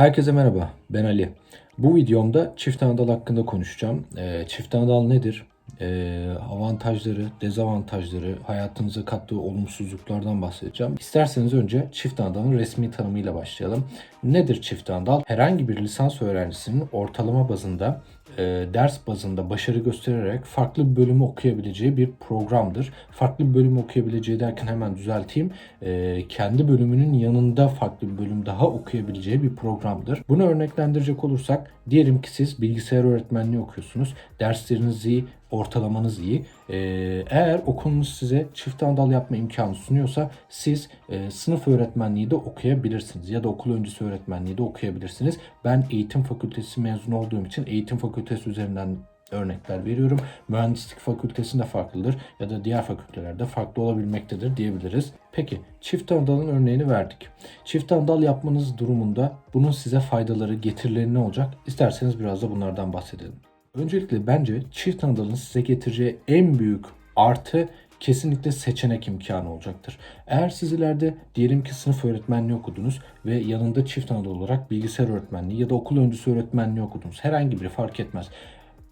Herkese merhaba, ben Ali. Bu videomda çift anadal hakkında konuşacağım. Ee, çift anadal nedir? Ee, avantajları, dezavantajları, hayatınıza kattığı olumsuzluklardan bahsedeceğim. İsterseniz önce çift anadalın resmi tanımıyla başlayalım. Nedir çift anadal? Herhangi bir lisans öğrencisinin ortalama bazında e, ders bazında başarı göstererek farklı bir bölümü okuyabileceği bir programdır. Farklı bir bölümü okuyabileceği derken hemen düzelteyim. E, kendi bölümünün yanında farklı bir bölüm daha okuyabileceği bir programdır. Bunu örneklendirecek olursak diyelim ki siz bilgisayar öğretmenliği okuyorsunuz. Dersleriniz iyi, ortalamanız iyi. E, eğer okulunuz size çift anadal yapma imkanı sunuyorsa siz e, sınıf öğretmenliği de okuyabilirsiniz ya da okul öncesi öğretmenliği de okuyabilirsiniz. Ben eğitim fakültesi mezunu olduğum için eğitim fakültesi üzerinden örnekler veriyorum. Mühendislik fakültesinde farklıdır ya da diğer fakültelerde farklı olabilmektedir diyebiliriz. Peki çift anadalın örneğini verdik. Çift anadal yapmanız durumunda bunun size faydaları, getirileri ne olacak? İsterseniz biraz da bunlardan bahsedelim. Öncelikle bence çift anadalın size getireceği en büyük artı kesinlikle seçenek imkanı olacaktır. Eğer siz ileride diyelim ki sınıf öğretmenliği okudunuz ve yanında çift anadal olarak bilgisayar öğretmenliği ya da okul öncesi öğretmenliği okudunuz. Herhangi biri fark etmez.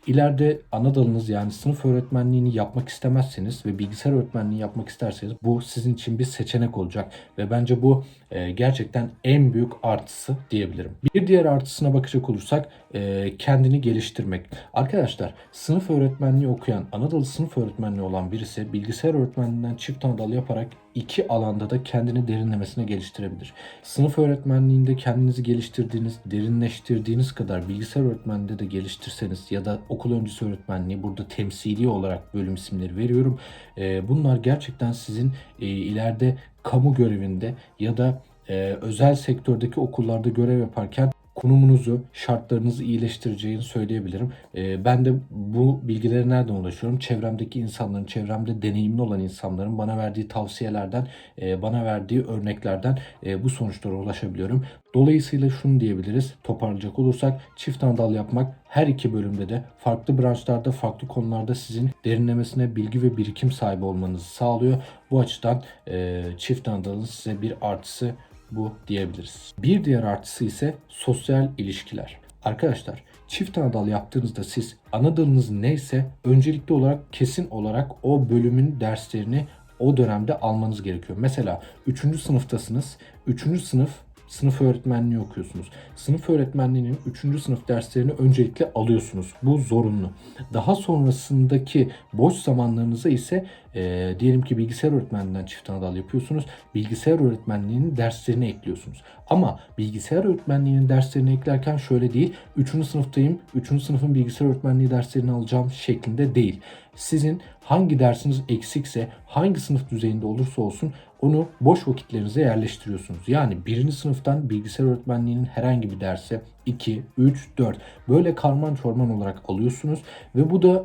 İleride ana yani sınıf öğretmenliğini yapmak istemezseniz ve bilgisayar öğretmenliği yapmak isterseniz bu sizin için bir seçenek olacak ve bence bu e, gerçekten en büyük artısı diyebilirim. Bir diğer artısına bakacak olursak e, kendini geliştirmek. Arkadaşlar sınıf öğretmenliği okuyan, Anadolu sınıf öğretmenliği olan birisi bilgisayar öğretmenliğinden çift anadal yaparak iki alanda da kendini derinlemesine geliştirebilir. Sınıf öğretmenliğinde kendinizi geliştirdiğiniz, derinleştirdiğiniz kadar bilgisayar öğretmenliğinde de geliştirseniz ya da okul öncesi öğretmenliği burada temsili olarak bölüm isimleri veriyorum. Ee, bunlar gerçekten sizin e, ileride kamu görevinde ya da e, özel sektördeki okullarda görev yaparken konumunuzu, şartlarınızı iyileştireceğini söyleyebilirim. Ee, ben de bu bilgilere nereden ulaşıyorum? Çevremdeki insanların, çevremde deneyimli olan insanların bana verdiği tavsiyelerden, e, bana verdiği örneklerden e, bu sonuçlara ulaşabiliyorum. Dolayısıyla şunu diyebiliriz, toparlayacak olursak çift anadal yapmak her iki bölümde de farklı branşlarda, farklı konularda sizin derinlemesine bilgi ve birikim sahibi olmanızı sağlıyor. Bu açıdan e, çift anadalın size bir artısı bu diyebiliriz. Bir diğer artısı ise sosyal ilişkiler. Arkadaşlar çift anadal yaptığınızda siz anadalınız neyse öncelikli olarak kesin olarak o bölümün derslerini o dönemde almanız gerekiyor. Mesela 3. sınıftasınız. 3. sınıf sınıf öğretmenliği okuyorsunuz. Sınıf öğretmenliğinin 3. sınıf derslerini öncelikle alıyorsunuz. Bu zorunlu. Daha sonrasındaki boş zamanlarınıza ise e, diyelim ki bilgisayar öğretmenliğinden çift anadal yapıyorsunuz. Bilgisayar öğretmenliğinin derslerini ekliyorsunuz. Ama bilgisayar öğretmenliğinin derslerini eklerken şöyle değil. 3. sınıftayım. 3. sınıfın bilgisayar öğretmenliği derslerini alacağım şeklinde değil. Sizin hangi dersiniz eksikse, hangi sınıf düzeyinde olursa olsun onu boş vakitlerinize yerleştiriyorsunuz. Yani birinci sınıftan bilgisayar öğretmenliğinin herhangi bir derse 2, 3, 4 böyle karman çorman olarak alıyorsunuz ve bu da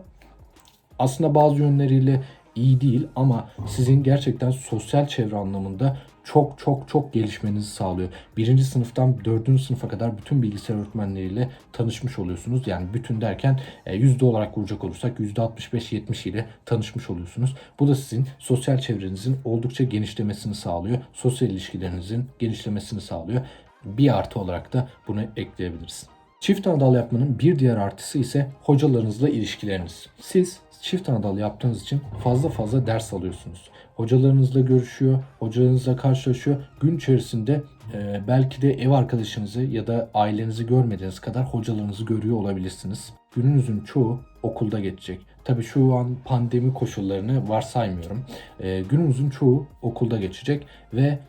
aslında bazı yönleriyle iyi değil ama sizin gerçekten sosyal çevre anlamında çok çok çok gelişmenizi sağlıyor. Birinci sınıftan dördüncü sınıfa kadar bütün bilgisayar öğretmenleriyle tanışmış oluyorsunuz. Yani bütün derken e, yüzde olarak vuracak olursak yüzde 65-70 ile tanışmış oluyorsunuz. Bu da sizin sosyal çevrenizin oldukça genişlemesini sağlıyor. Sosyal ilişkilerinizin genişlemesini sağlıyor. Bir artı olarak da bunu ekleyebiliriz. Çift anadal yapmanın bir diğer artısı ise hocalarınızla ilişkileriniz. Siz çift anadal yaptığınız için fazla fazla ders alıyorsunuz. Hocalarınızla görüşüyor, hocalarınızla karşılaşıyor. Gün içerisinde e, belki de ev arkadaşınızı ya da ailenizi görmediğiniz kadar hocalarınızı görüyor olabilirsiniz. Gününüzün çoğu okulda geçecek. Tabii şu an pandemi koşullarını varsaymıyorum. E, gününüzün çoğu okulda geçecek ve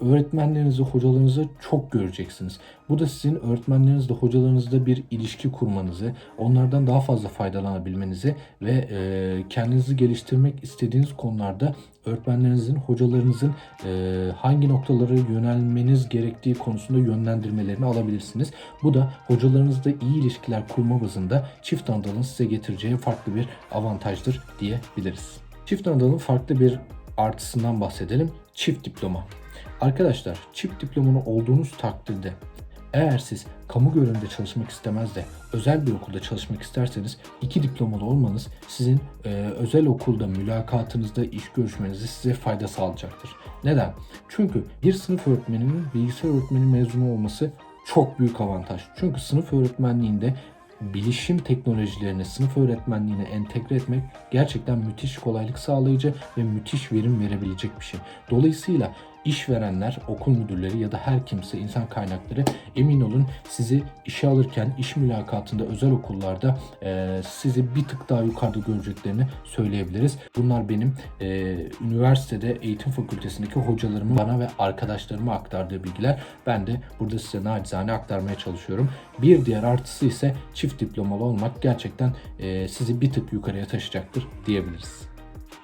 öğretmenlerinizi, hocalarınızı çok göreceksiniz. Bu da sizin öğretmenlerinizle, hocalarınızla bir ilişki kurmanızı, onlardan daha fazla faydalanabilmenizi ve e, kendinizi geliştirmek istediğiniz konularda öğretmenlerinizin, hocalarınızın e, hangi noktalara yönelmeniz gerektiği konusunda yönlendirmelerini alabilirsiniz. Bu da hocalarınızla iyi ilişkiler kurma bazında çift anadalın size getireceği farklı bir avantajdır diyebiliriz. Çift anadalın farklı bir artısından bahsedelim. Çift diploma. Arkadaşlar çift diplomanı olduğunuz takdirde eğer siz kamu görevinde çalışmak istemez de özel bir okulda çalışmak isterseniz iki diplomalı olmanız sizin e, özel okulda mülakatınızda iş görüşmenizde size fayda sağlayacaktır. Neden? Çünkü bir sınıf öğretmeninin bilgisayar öğretmeni mezunu olması çok büyük avantaj. Çünkü sınıf öğretmenliğinde bilişim teknolojilerini sınıf öğretmenliğine entegre etmek gerçekten müthiş kolaylık sağlayıcı ve müthiş verim verebilecek bir şey. Dolayısıyla işverenler, okul müdürleri ya da her kimse insan kaynakları emin olun sizi işe alırken iş mülakatında özel okullarda e, sizi bir tık daha yukarıda göreceklerini söyleyebiliriz. Bunlar benim e, üniversitede eğitim fakültesindeki hocalarımın bana ve arkadaşlarıma aktardığı bilgiler. Ben de burada size nacizane aktarmaya çalışıyorum. Bir diğer artısı ise çift diplomalı olmak gerçekten e, sizi bir tık yukarıya taşıyacaktır diyebiliriz.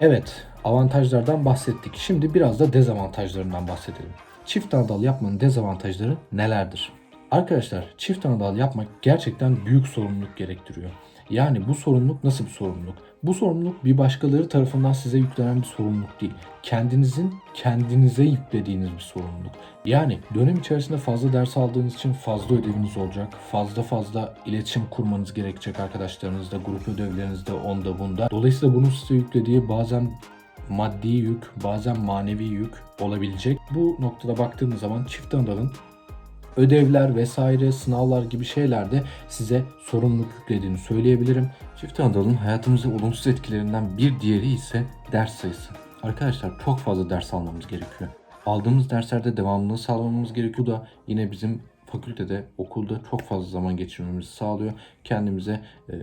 Evet, avantajlardan bahsettik. Şimdi biraz da dezavantajlarından bahsedelim. Çift anadal yapmanın dezavantajları nelerdir? Arkadaşlar çift anadal yapmak gerçekten büyük sorumluluk gerektiriyor. Yani bu sorumluluk nasıl bir sorumluluk? Bu sorumluluk bir başkaları tarafından size yüklenen bir sorumluluk değil. Kendinizin kendinize yüklediğiniz bir sorumluluk. Yani dönem içerisinde fazla ders aldığınız için fazla ödeviniz olacak. Fazla fazla iletişim kurmanız gerekecek arkadaşlarınızla, grup ödevlerinizde, onda bunda. Dolayısıyla bunun size yüklediği bazen maddi yük, bazen manevi yük olabilecek. Bu noktada baktığımız zaman çift anadalın ödevler vesaire, sınavlar gibi şeylerde size sorumluluk yüklediğini söyleyebilirim. Çift anadalın hayatımızı olumsuz etkilerinden bir diğeri ise ders sayısı. Arkadaşlar çok fazla ders almamız gerekiyor. Aldığımız derslerde devamlılığı sağlamamız gerekiyor. Da yine bizim fakültede, okulda çok fazla zaman geçirmemizi sağlıyor. Kendimize e,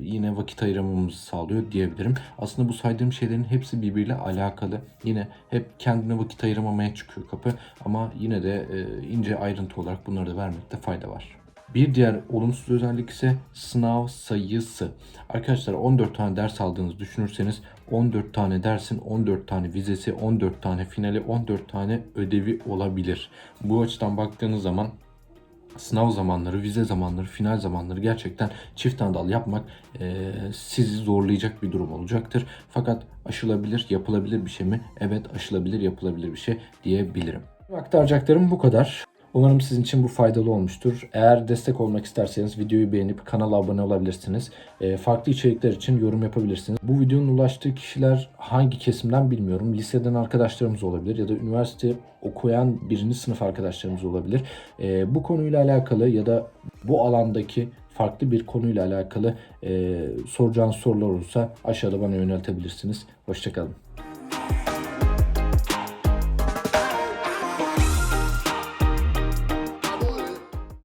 yine vakit ayıramamızı sağlıyor diyebilirim. Aslında bu saydığım şeylerin hepsi birbiriyle alakalı. Yine hep kendine vakit ayıramamaya çıkıyor kapı ama yine de e, ince ayrıntı olarak bunları da vermekte fayda var. Bir diğer olumsuz özellik ise sınav sayısı. Arkadaşlar 14 tane ders aldığınızı düşünürseniz 14 tane dersin 14 tane vizesi, 14 tane finali, 14 tane ödevi olabilir. Bu açıdan baktığınız zaman sınav zamanları, vize zamanları, final zamanları gerçekten çift anadal yapmak e, sizi zorlayacak bir durum olacaktır. Fakat aşılabilir, yapılabilir bir şey mi? Evet aşılabilir, yapılabilir bir şey diyebilirim. Aktaracaklarım bu kadar. Umarım sizin için bu faydalı olmuştur. Eğer destek olmak isterseniz videoyu beğenip kanala abone olabilirsiniz. E, farklı içerikler için yorum yapabilirsiniz. Bu videonun ulaştığı kişiler hangi kesimden bilmiyorum. Liseden arkadaşlarımız olabilir ya da üniversite okuyan birinci sınıf arkadaşlarımız olabilir. E, bu konuyla alakalı ya da bu alandaki farklı bir konuyla alakalı e, soracağınız sorular olursa aşağıda bana yöneltebilirsiniz. Hoşçakalın.